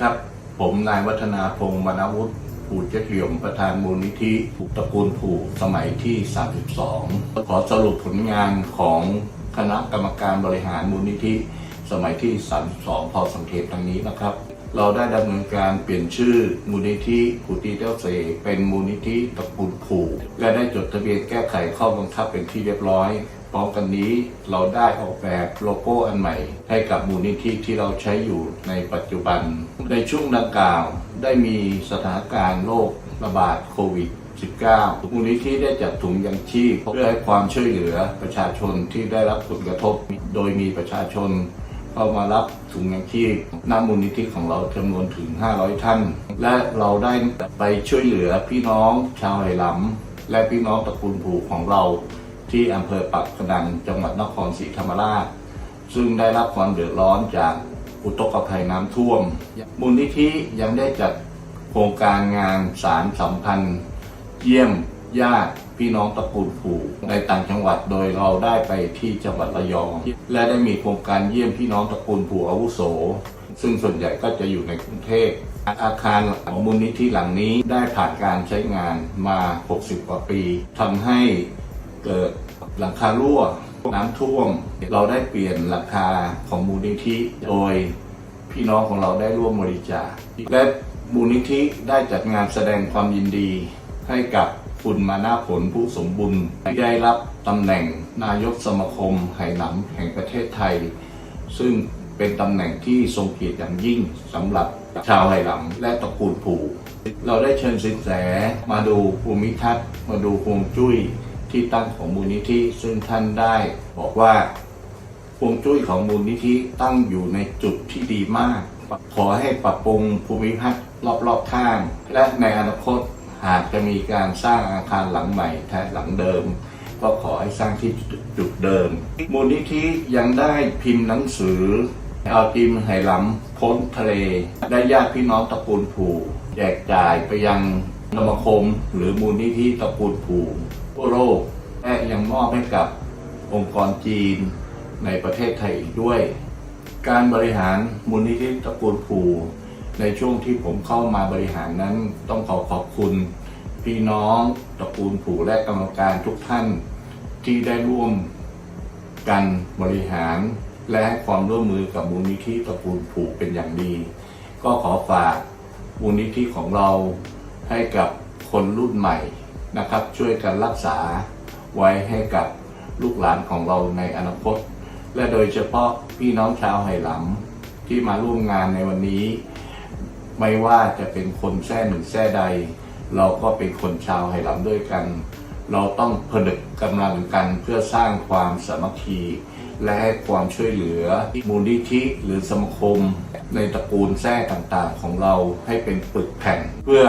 ครับ ผมนายวัฒนาพงศ์วรรณวุฒิผูเจริยมประธานมูลนิธิผูตระกูลผูสมัยที่ 32 ขอสรุปผลงานของคณะกรรมการบริหารมูลนิธิ สมัยที่ 32 พอสังเกตดังนี้นะครับ เราได้ดำเนินการเปลี่ยนชื่อมูลนิธิผูตีเต้าเซเป็นมูลนิธิตระกูลผูและได้จดทะเบียนแก้ไขข้อบังคับเป็นที่เรียบร้อย พร้อมกันนี้เราได้ออกแบบโลโก้อันใหม่ ให้กับมูลนิธิที่เราใช้อยู่ในปัจจุบัน ในช่วงดังกล่าวได้มีสถานการณ์โรคระบาดโควิด19มูลนิธิได้จัดถุงยังชีพเพื่อให้ความช่วยเหลือประชาชนที่ได้รับผลกระทบ โดยมีประชาชน เข้ามารับถุงยังชีพณมูลนิธิของเราจำนวนถึง 500 ท่าน และเราได้ไปช่วยเหลือพี่น้องชาวไหหลำและพี่น้องตระกูลผูของเรา ที่อำเภอปักพนังจังหวัดนครศรีธรรมราช ซึ่งได้รับความเดือดร้อนจากอุทกภัยน้ำท่วม มูลนิธิยังได้จัดโครงการงานสารสัมพันธ์ เยี่ยมญาติ พี่น้องตระกูลผูในต่างจังหวัดโดยเราได้ไปที่จังหวัดระยอง และได้มีโครงการเยี่ยมพี่น้องตระกูลผูอาวุโส ซึ่งส่วนใหญ่ก็จะอยู่ในกรุงเทพอาคารของมูลนิธิหลังนี้ได้ผ่านการใช้งานมา 60 กว่าปีทำให้เกิดหลังคารั่วน้ำท่วม เราได้เปลี่ยนหลังคาของมูลนิธิโดยพี่น้องของเราได้ร่วมบริจาคและมูลนิธิได้จัดงานแสดงความยินดีให้กับ คุณมานาผลผู้สมบุญได้รับตำแหน่งนายกสมาคมไหหนำแห่งประเทศไทย ซึ่งเป็นตำแหน่งที่ทรงเกียรติอย่างยิ่งสำหรับชาวไหหลำและตระกูลผูเราได้เชิญสินแสมาดูภูมิทัศน์ มาดูฮวงจุ้ยที่ตั้งของมูลนิธิซึ่งท่านได้บอกว่าฮวงจุ้ยของมูลนิธิตั้งอยู่ในจุดที่ดีมาก ขอให้ปรับปรุงภูมิทัศน์รอบๆข้าง และในอนาคต หากจะมีการสร้างอาคารหลังใหม่แทนหลังเดิม ก็ขอให้สร้างที่จุดเดิม มูลนิธิยังได้พิมพ์หนังสือเอาติมไหหลำพ้นทะเล ได้ญาติพี่น้องตระกูลผูแจกจ่ายไปยังสมาคมหรือมูลนิธิตระกูลผูทั่วโลกและยังมอบให้กับองค์กรจีนในประเทศไทยอีกด้วย การบริหารมูลนิธิตระกูลผู ในช่วงที่ผมเข้ามาบริหารนั้นต้องขอขอบคุณ พี่น้องตระกูลผูและกรรมการทุกท่านที่ได้ร่วมกันบริหารและให้ความร่วมมือกับมูลนิธิตระกูลผูเป็นอย่างดี ก็ขอฝากมูลนิธิของเราให้กับคนรุ่นใหม่นะครับ ช่วยกันรักษาไว้ให้กับลูกหลานของเราในอนาคต และโดยเฉพาะพี่น้องชาวไหหลำที่มาร่วมงานในวันนี้ ไม่ว่าจะเป็นคนแท้หนึ่งแท้ใด เราก็เป็นคนชาวไหหลำด้วยกัน เราต้องผนึกกำลังกันเพื่อสร้างความสามัคคี และให้ความช่วยเหลือมูลนิธิหรือสมาคม ในตระกูลแท้ต่างๆ ของเราให้เป็นปึกแผ่นเพื่อ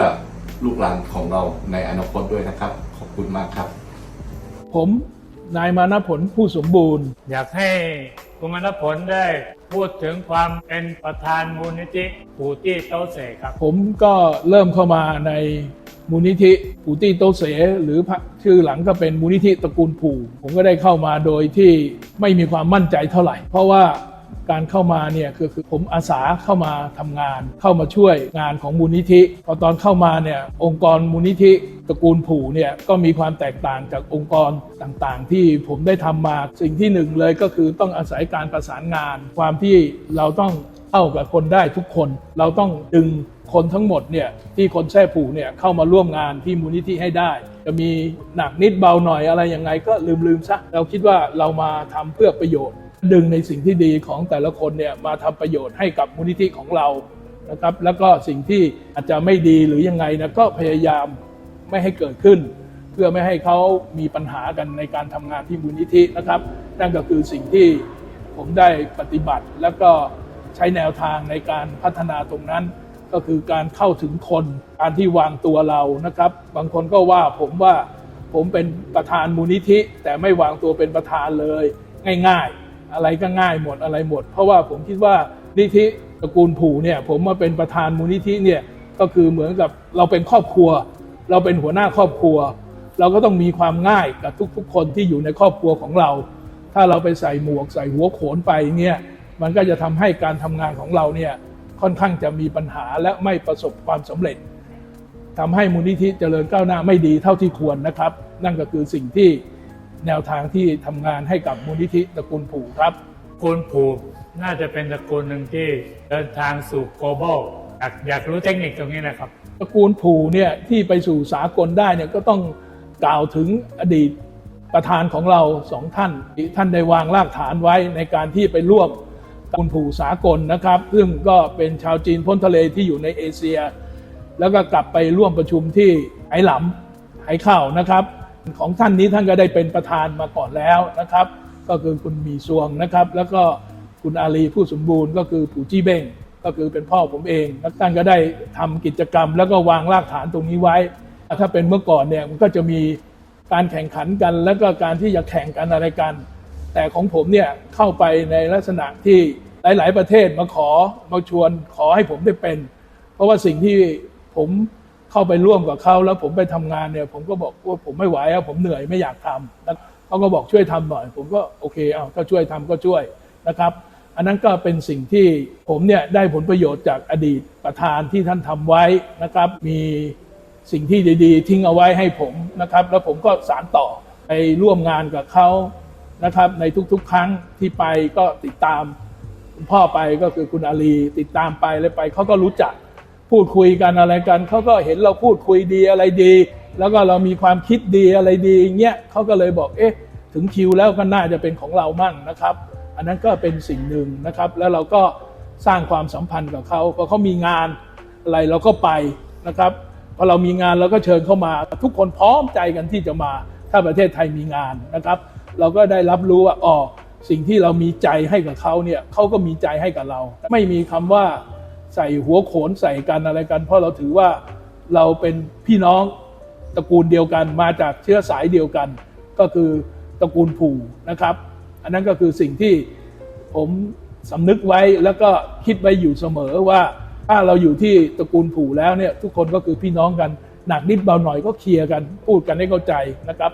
ลูกหลานของเราในอนาคตด้วยนะครับ ขอบคุณมากครับ ผมนายมานผลผู้สมบูรณ์ อยากให้ คุณมณผลได้พูดถึงความเป็นประธานมูลนิธิปูตี้โตเสกครับ ผมก็เริ่มเข้ามาในมูลนิธิปูตี้โตเส หรือชื่อหลังก็เป็นมูลนิธิตระกูลผูผมก็ได้เข้ามาโดยที่ไม่มีความมั่นใจเท่าไหร่ เพราะว่า การเข้ามาเนี่ยคือคือผมอาสาเข้ามาทำงาน เข้ามาช่วยงานของมูลนิธิ พอตอนเข้ามาเนี่ยองค์กรมูลนิธิตระกูลผู่เนี่ยก็มีความแตกต่างจากองค์กรต่างๆ ที่ผมได้ทำมาสิ่งที่หนึ่งเลยก็คือต้องอาศัยการประสานงาน ความที่เราต้องเข้ากับคนได้ทุกคน เราต้องดึงคนทั้งหมดเนี่ยที่คนแท้ผูเนี่ยเข้ามาร่วมงานที่มูลนิธิให้ได้ จะมีหนักนิดเบาหน่อยอะไรยังไงก็ลืมลืมๆซะเราคิดว่าเรามาทำเพื่อประโยชน์ ดึงในสิ่งที่ดีของแต่ละคนเนี่ยมาทำประโยชน์ให้กับมูลนิธิของเรานะครับ แล้วก็สิ่งที่อาจจะไม่ดีหรือยังไงนะก็พยายามไม่ให้เกิดขึ้น เพื่อไม่ให้เขามีปัญหากันในการทำงานที่มูลนิธินะครับ นั่นก็คือสิ่งที่ผมได้ปฏิบัติ แล้วก็ใช้แนวทางในการพัฒนาตรงนั้น ก็คือการเข้าถึงคนการที่วางตัวเรานะครับ บางคนก็ว่าผมว่าผมเป็นประธานมูลนิธิ แต่ไม่วางตัวเป็นประธานเลย ง่าย ๆ อะไรก็ง่ายหมดอะไรหมด เพราะว่าผมคิดว่านิธิตระกูลผูเนี่ย ผมมาเป็นประธานมูลนิธิเนี่ยก็คือเหมือนกับเราเป็นครอบครัว เราเป็นหัวหน้าครอบครัว เราก็ต้องมีความง่ายกับทุกๆ คนที่อยู่ในครอบครัวของเรา ถ้าเราไปใส่หมวกใส่หัวโขนไปเนี่ยมันก็จะทำให้การทำงานของเราเนี่ยค่อนข้างจะมีปัญหาและไม่ประสบความสำเร็จทำให้มูลนิธิเจริญก้าวหน้าไม่ดีเท่าที่ควรนะครับ นั่นก็คือสิ่งที่ แนวทางที่ทำงานให้กับมูลนิธิตระกูลผู่ครับตระกูลผูกน่าจะเป็นตระกูลหนึ่งที่เดินทางสู่ global อยากอยากรู้เทคนิคตรงนี้นะครับ ตระกูลผู่เนี่ยที่ไปสู่สากลได้เนี่ยก็ต้องกล่าวถึงอดีตประธานของเราสองท่านที่ท่านได้วางรากฐานไว้ในการที่ไปร่วมตระกูลผู่สากลนะครับ ซึ่งก็เป็นชาวจีนพ้นทะเลที่อยู่ในเอเชีย แล้วก็กลับไปร่วมประชุมที่ไหหลำไหเข้านะครับ ของท่านนี้ท่านก็ได้เป็นประธานมาก่อนแล้วนะครับ ก็คือคุณมีซวงนะครับ แล้วก็คุณอาลีผู้สมบูรณ์ก็คือผู้จี้เบ้งก็คือเป็นพ่อผมเองแล้วท่านก็ได้ทำกิจกรรม แล้วก็วางรากฐานตรงนี้ไว้ ถ้าเป็นเมื่อก่อนเนี่ยมันก็จะมีการแข่งขันกัน แล้วก็การที่จะแข่งกันอะไรกัน แต่ของผมเนี่ยเข้าไปในลักษณะที่หลาย ๆ ประเทศมาขอมาชวนขอให้ผมได้เป็น เพราะว่าสิ่งที่ผม เข้าไปร่วมกับเขาแล้วผมไปทำงานเนี่ย ผมก็บอกว่าผมไม่ไหวอะผมเหนื่อยไม่อยากทำแล้วเขาก็บอกช่วยทำหน่อย ผมก็โอเคเอาก็ช่วยทำก็ช่วยนะครับ อันนั้นก็เป็นสิ่งที่ผมเนี่ยได้ผลประโยชน์จากอดีตประธานที่ท่านทำไว้นะครับ มีสิ่งที่ดีๆ ทิ้งเอาไว้ให้ผมนะครับ แล้วผมก็สารต่อไปร่วมงานกับเขานะครับ ในทุกๆ ครั้งที่ไปก็ติดตามคุณพ่อไปก็คือคุณอาลีติดตามไปเลยไปเขาก็รู้จัก พูดคุยกันอะไรกัน เขาก็เห็นเราพูดคุยดีอะไรดี แล้วก็เรามีความคิดดีอะไรดีอย่างเงี้ยเขาก็เลยบอกเอ๊ะถึงคิวแล้วก็น่าจะเป็นของเรามั่งนะครับ อันนั้นก็เป็นสิ่งหนึ่งนะครับ แล้วเราก็สร้างความสัมพันธ์กับเขาพอเขามีงานอะไรเราก็ไปนะครับพอเรามีงานเราก็เชิญเข้ามา ทุกคนพร้อมใจกันที่จะมา ถ้าประเทศไทยมีงานนะครับ เราก็ได้รับรู้ว่าอ๋อสิ่งที่เรามีใจให้กับเขาเนี่ยเขาก็มีใจให้กับเรา ไม่มีคำว่า ใส่หัวโขนใส่กันอะไรกัน เพราะเราถือว่าเราเป็นพี่น้องตระกูลเดียวกันมาจากเชื้อสายเดียวกัน ก็คือตระกูลผู่นะครับ อันนั้นก็คือสิ่งที่ผมสำนึกไว้แล้วก็คิดไว้อยู่เสมอว่าถ้าเราอยู่ที่ตระกูลผู่แล้วเนี่ยทุกคนก็คือพี่น้องกันหนักนิดเบาหน่อยก็เคลียร์กันพูดกันให้เข้าใจนะครับ